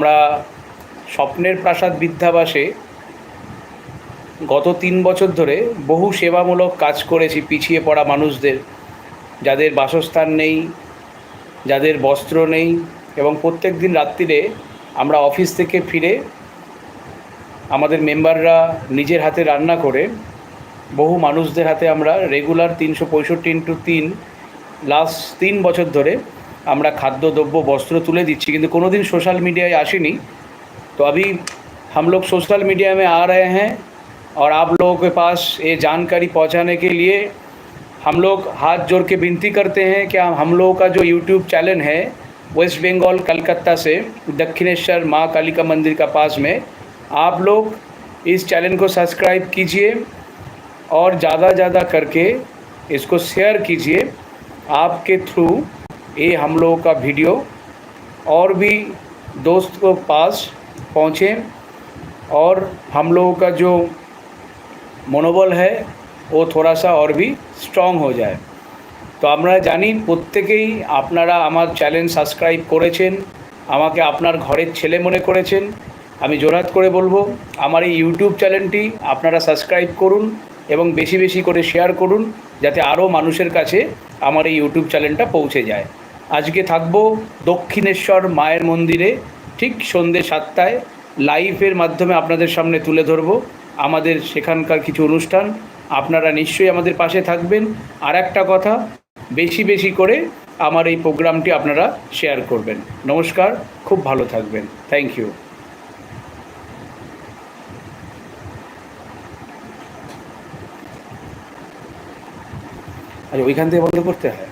আমরা স্বপ্নের প্রাসাদ বিদ্যাবাসে গত তিন বছর ধরে বহু সেবামূলক কাজ করেছি, পিছিয়ে পড়া মানুষদের। যাদের বাসস্থান নেই, যাদের বস্ত্র নেই এবং প্রত্যেক দিন রাত্রিরে আমরা অফিস থেকে ফিরে আমাদের মেম্বাররা নিজের হাতে রান্না করে, বহু মানুষদের হাতে আমরা রেগুলার তিনশো পঁয়ষট্টি ইন্টু তিন, লাস্ট তিন বছর ধরে আমরা খাদ্যদ্রব্য বস্ত্র তুলে দিচ্ছি কিন্তু কোনো दिन सोशल मीडिया আসেনি तो अभी हम लोग सोशल मीडिया में आ रहे हैं और आप लोगों के पास ये जानकारी पहुंचाने के लिए हम लोग हाथ जोड़ के विनती करते हैं कि हम लोगों का जो यूट्यूब चैनल है वेस्ट बंगाल कलकत्ता से दक्षिणेश्वर माँ कालिका मंदिर का पास में आप लोग इस चैनल को सब्सक्राइब कीजिए और ज़्यादा ज़्यादा करके इसको शेयर कीजिए आपके थ्रू ये हम लोगों का वीडियो और भी दोस्त को पास पहुँचे और हम लोगों का जो মনোবল है वो थोड़ा सा और भी স্ট্রং हो जाए তো আমরা জানি প্রত্যেকেই আপনারা আমার চ্যানেল সাবস্ক্রাইব করেছেন আমাকে আপনার ঘরের ছেলে মনে করেছেন আমি জোরাত করে বলবো আমার এই ইউটিউব চ্যানেলটি আপনারা সাবস্ক্রাইব করুন এবং বেশি বেশি করে শেয়ার করুন যাতে আরও মানুষের কাছে আমার এই ইউটিউব চ্যানেলটা পৌঁছে যায় আজকে থাকব দক্ষিণেশ্বর মায়ের মন্দিরে, ঠিক সন্ধ্যে সাতটায়। লাইভের মাধ্যমে আপনাদের সামনে তুলে ধরবো আমাদের সেখানকার কিছু অনুষ্ঠান। আপনারা নিশ্চয়ই আমাদের পাশে থাকবেন। আর একটা কথা, বেশি বেশি করে আমার এই প্রোগ্রামটি আপনারা শেয়ার করবেন। নমস্কার, খুব ভালো থাকবেন। থ্যাংক ইউ আচ্ছা ওইখান থেকে বন্ধ করতে হয়?